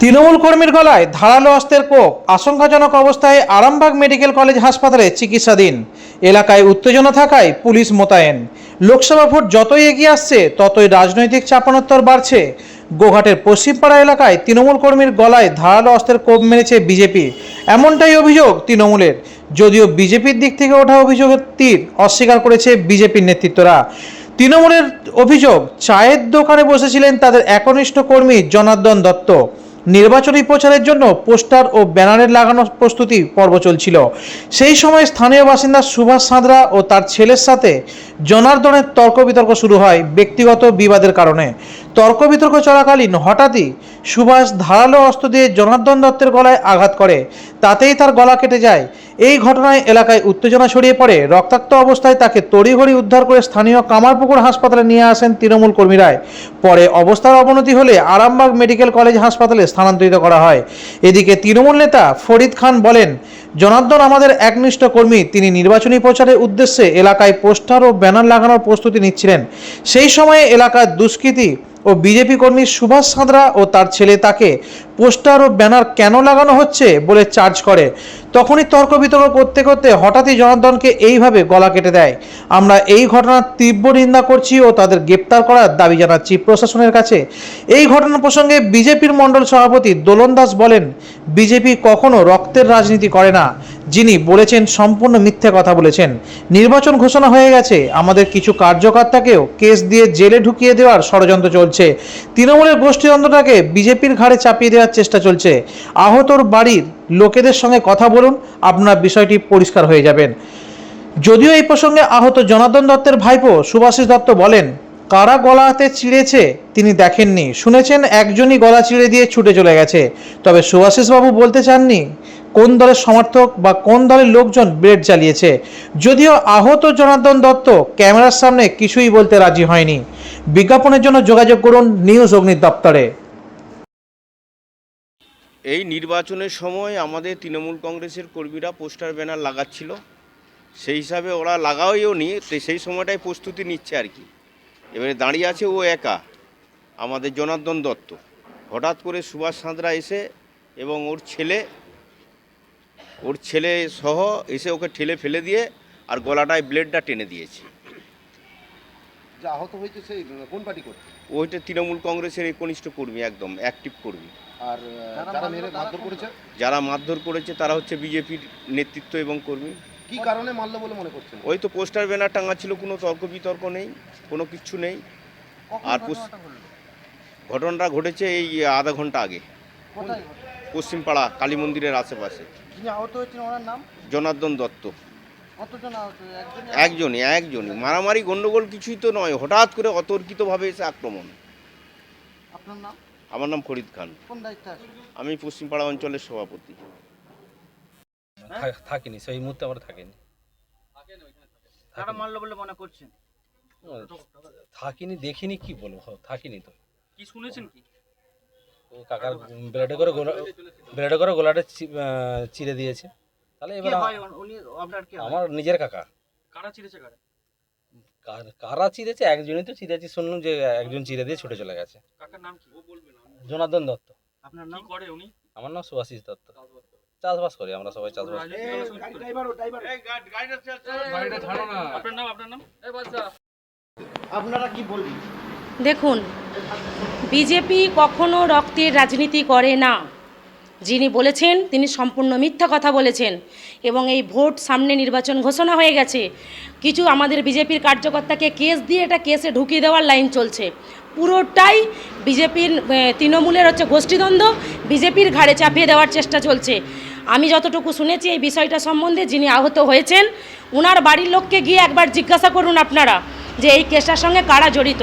তৃণমূল কর্মীর গলায় ধারালো অস্ত্রের কোপ, আশঙ্কাজনক অবস্থায় আরামবাগ মেডিকেল কলেজ হাসপাতালে চিকিৎসাধীন। এলাকায় উত্তেজনা থাকায় পুলিশ মোতায়েন। লোকসভা ভোট যতই এগিয়ে আসছে, ততই রাজনৈতিক চাপানোত্তর বাড়ছে। গোঘাটের পশ্চিমপাড়া এলাকায় তৃণমূল কর্মীর গলায় ধারালো অস্ত্রের কোপ মেরেছে বিজেপি। এমনটাই অভিযোগ তৃণমূলের। যদিও বিজেপির দিক থেকে ওঠা অভিযোগের তীর অস্বীকার করেছে বিজেপির নেতৃত্বরা। তৃণমূলের অভিযোগ, চায়ের দোকানে বসেছিলেন তাদের একনিষ্ঠ কর্মী জনার্দন দত্ত। নির্বাচনী প্রচারের জন্য পোস্টার ও ব্যানারের লাগানোর প্রস্তুতি পর্ব চলছিল। সেই সময় স্থানীয় বাসিন্দা সুভাষ সাঁতরা ও তার ছেলের সাথে জনার্দনের তর্ক বিতর্ক শুরু হয় ব্যক্তিগত বিবাদের কারণে। তর্ক বিতর্ক চলাকালীন হঠাৎই সুভাষ ধারালো অস্ত্র দিয়ে জনার্দন দত্তের গলায় আঘাত করে। তাতেই তার গলা কেটে যায়। এই ঘটনায় এলাকায় উত্তেজনা ছড়িয়ে পড়ে। রক্তাক্ত অবস্থায় তাকে তড়িঘড়ি উদ্ধার করে স্থানীয় কামারপুকুর হাসপাতালে নিয়ে আসেন তৃণমূল কর্মীরাই। পরে অবস্থার অবনতি হলে আরামবাগ মেডিকেল কলেজ হাসপাতালে স্থানান্তরিত করা হয়। এদিকে তৃণমূল নেতা ফরিদ খান বলেন, জনার্দন আমাদের একনিষ্ঠ কর্মী। তিনি নির্বাচনী প্রচারের উদ্দেশ্যে এলাকায় পোস্টার ও ব্যানার লাগানোর প্রস্তুতি নিচ্ছিলেন। সেই সময়ে এলাকার দুষ্কৃতী ও বিজেপি কর্মী সুভাষ সাঁতরা ও তার ছেলে তাকে পোস্টার ও ব্যানার কেন লাগানো হচ্ছে বলে চার্জ করে। তখনই তর্ক বিতর্ক করতে করতে হঠাৎই জনার্দনকে এইভাবে গলা কেটে দেয়। আমরা এই ঘটনার তীব্র নিন্দা করছি ও তাদের গ্রেপ্তার করার দাবি জানাচ্ছি প্রশাসনের কাছে। এই ঘটনা প্রসঙ্গে বিজেপির মণ্ডল সভাপতি দোলন দাস বলেন, বিজেপি কখনো রক্তের রাজনীতি করে না। যিনি বলেছেন সম্পূর্ণ মিথ্যে কথা বলেছেন। নির্বাচন ঘোষণা হয়ে গেছে। আমাদের কিছু কার্যকর্তাকেও কেস দিয়ে জেলে ঢুকিয়ে দেওয়ার ষড়যন্ত্র চলছে। তৃণমূলের গোষ্ঠীদ্বন্দ্বটাকে বিজেপির ঘাড়ে চাপিয়ে দেওয়ার চেষ্টা চলছে। আহতর বাড়ির লোকেদের সঙ্গে কথা বলুন, আপনার বিষয়টি পরিষ্কার হয়ে যাবেন যদিও এই প্রসঙ্গে আহত জনার্দন দত্তের ভাইপো সুভাষিস দত্ত বলেন, কারা গলা হাতে চিড়েছে তিনি দেখেননি। শুনেছেন একজনই গলা চিড়ে দিয়ে ছুটে চলে গেছে। তবে সুভাষিস বাবু বলতে চাননি কোন দলের সমর্থক বা কোন দলের লোকজন ব্লেড চালিয়েছে যদিও আহত জনার্দন দত্ত ক্যামেরার সামনে কিছুই বলতে রাজি হয়নি। বিজ্ঞাপনের জন্য যোগাযোগ করুন নিউজ অগ্নি দপ্তরে এই নির্বাচনের সময় আমাদের তৃণমূল কংগ্রেসের কর্মীরা পোস্টার ব্যানার লাগাচ্ছিল। সেই হিসাবে ওরা লাগাওইও নি সেই সময়টায় প্রস্তুতি নিচ্ছে আর কি। এবারে দাঁড়িয়ে আছে ও একা, আমাদের জনার্দন দত্ত। হঠাৎ করে সুভাষ সাঁতরা এসে এবং ওর ছেলে ওর ছেলে সহ এসে ওকে ঠেলে ফেলে দিয়ে আর গলাটায় ব্লেডটা টেনে দিয়েছে। যে আহত হয়েছে সেই কোন পার্টি করছে? ওইটা তৃণমূল কংগ্রেসের একনিষ্ঠ কর্মী একদম অ্যাক্টিভ কর্মী। আর যারা মেরে মারধর করেছে? যারা মারধর করেছে তারা হচ্ছে বিজেপির নেতৃত্ব এবং কর্মী। কি কারণে মারলো বলে মনে করছেন? ওই তো পোস্টার ব্যানার টাঙা ছিল কোনো তর্ক বিতর্ক নেই কোনো কিচ্ছু নেই। আর ঘটনাটা ঘটেছে এই আধা ঘণ্টা আগে। পশ্চিমপাড়া কালী মন্দিরের আশেপাশে। যিনি আহত হয়েছেন ওনার নাম? জনার্দন দত্ত। একজনই একজনই। মারামারি গন্ডগোল কিছুই তো নয়। হঠাৎ করে অতর্কিতভাবে এসে আক্রমণ। আপনার নাম? আমার নাম ফরিদ খান। কোন আমি পশ্চিমপাড়া অঞ্চলের সভাপতি। থাকিনি সেই মুহূর্তে আমরা থাকিনি। মারলো বলে মনে করছেন? থাকিনি দেখিনি কি বলব? থাকিনি তো। কি শুনেছেন কি? কাকার ব্লেডে করে গোলা ব্লেডে করে গোলাটা চি- আহ, চিরে দিয়েছে। তাহলে এবার উনি আপনার কে আমার নিজের কাকা। কারা চিরেছে কারা? কারা চিরেছে? একজনই তো চিরেছে। শুনলাম যে একজন চিরে দিয়ে ছুটে চলে গেছে। কাকার নাম কি? ও বলবে জনার্দন দত্ত। আপনার নাম? করে উনি? আমার নাম সুভাষিস দত্ত। চাষবাস করি। আমরা সবাই চাষবাস করি। রাজনীতির সঙ্গে যুক্ত। আপনার নাম আপনার নাম? আপনারা কি বলবেন? দেখুন বিজেপি কখনো রক্তের রাজনীতি করে না। যিনি বলেছেন, তিনি সম্পূর্ণ মিথ্যা কথা বলেছেন এবং এই ভোট সামনে নির্বাচন ঘোষণা হয়ে গেছে। কিছু আমাদের বিজেপির কার্যকর্তাকে কেস দিয়ে এটা কেসে ঢুকিয়ে দেওয়ার লাইন চলছে। পুরোটাই বিজেপির তৃণমূলের হচ্ছে গোষ্ঠীদ্বন্দ্ব, বিজেপির ঘাড়ে চাপিয়ে দেওয়ার চেষ্টা চলছে। আমি যতটুকু শুনেছি এই বিষয়টা সম্বন্ধে যিনি আহত হয়েছেন ওনার বাড়ির লোককে গিয়ে একবার জিজ্ঞাসা করুন আপনারা যে এই কেসটার সঙ্গে কারা জড়িত।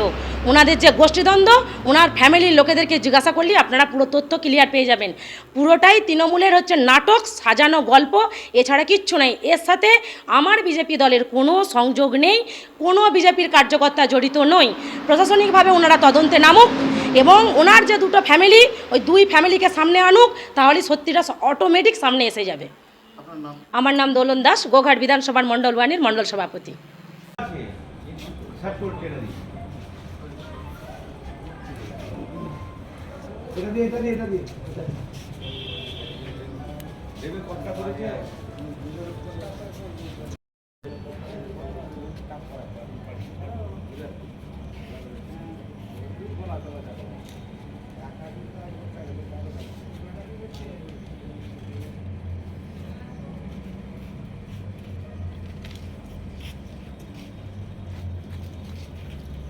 ওনাদের যে গোষ্ঠীদ্বন্দ্ব ওনার ফ্যামিলির লোকেদেরকে জিজ্ঞাসা করলে আপনারা পুরো তথ্য ক্লিয়ার পেয়ে যাবেন। পুরোটাই তৃণমূলের হচ্ছে নাটক সাজানো গল্প এছাড়া কিচ্ছু নেই। এর সাথে আমার বিজেপি দলের কোনো সংযোগ নেই কোনো বিজেপির কার্যকর্তা জড়িত নই। প্রশাসনিকভাবে ওনারা তদন্তে নামুক এবং ওনার যে দুটো ফ্যামিলি ওই দুই ফ্যামিলিকে সামনে আনুক তাহলে সত্যিটা অটোমেটিক সামনে এসে যাবে। আমার নাম দোলন দাস গোঘাট বিধানসভার মণ্ডল ওয়ানির মণ্ডল সভাপতি। এটা দিয়ে এটা দিয়ে এটা দিয়ে। দেখবে কতটা করেছে?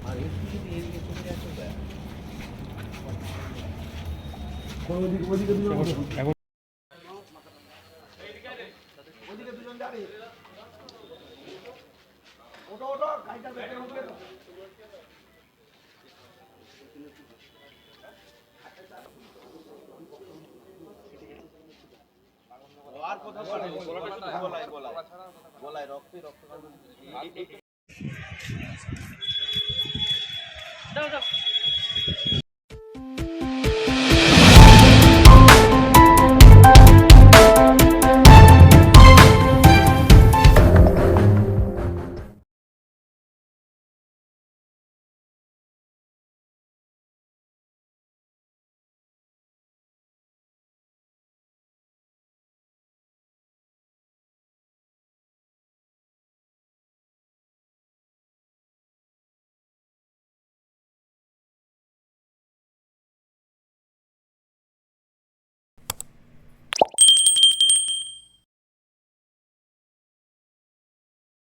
আর একটু যদি এদিকে চলে আসো আর কথা বলাই বলাই বলাই রক্ত রক্ত দাও দাও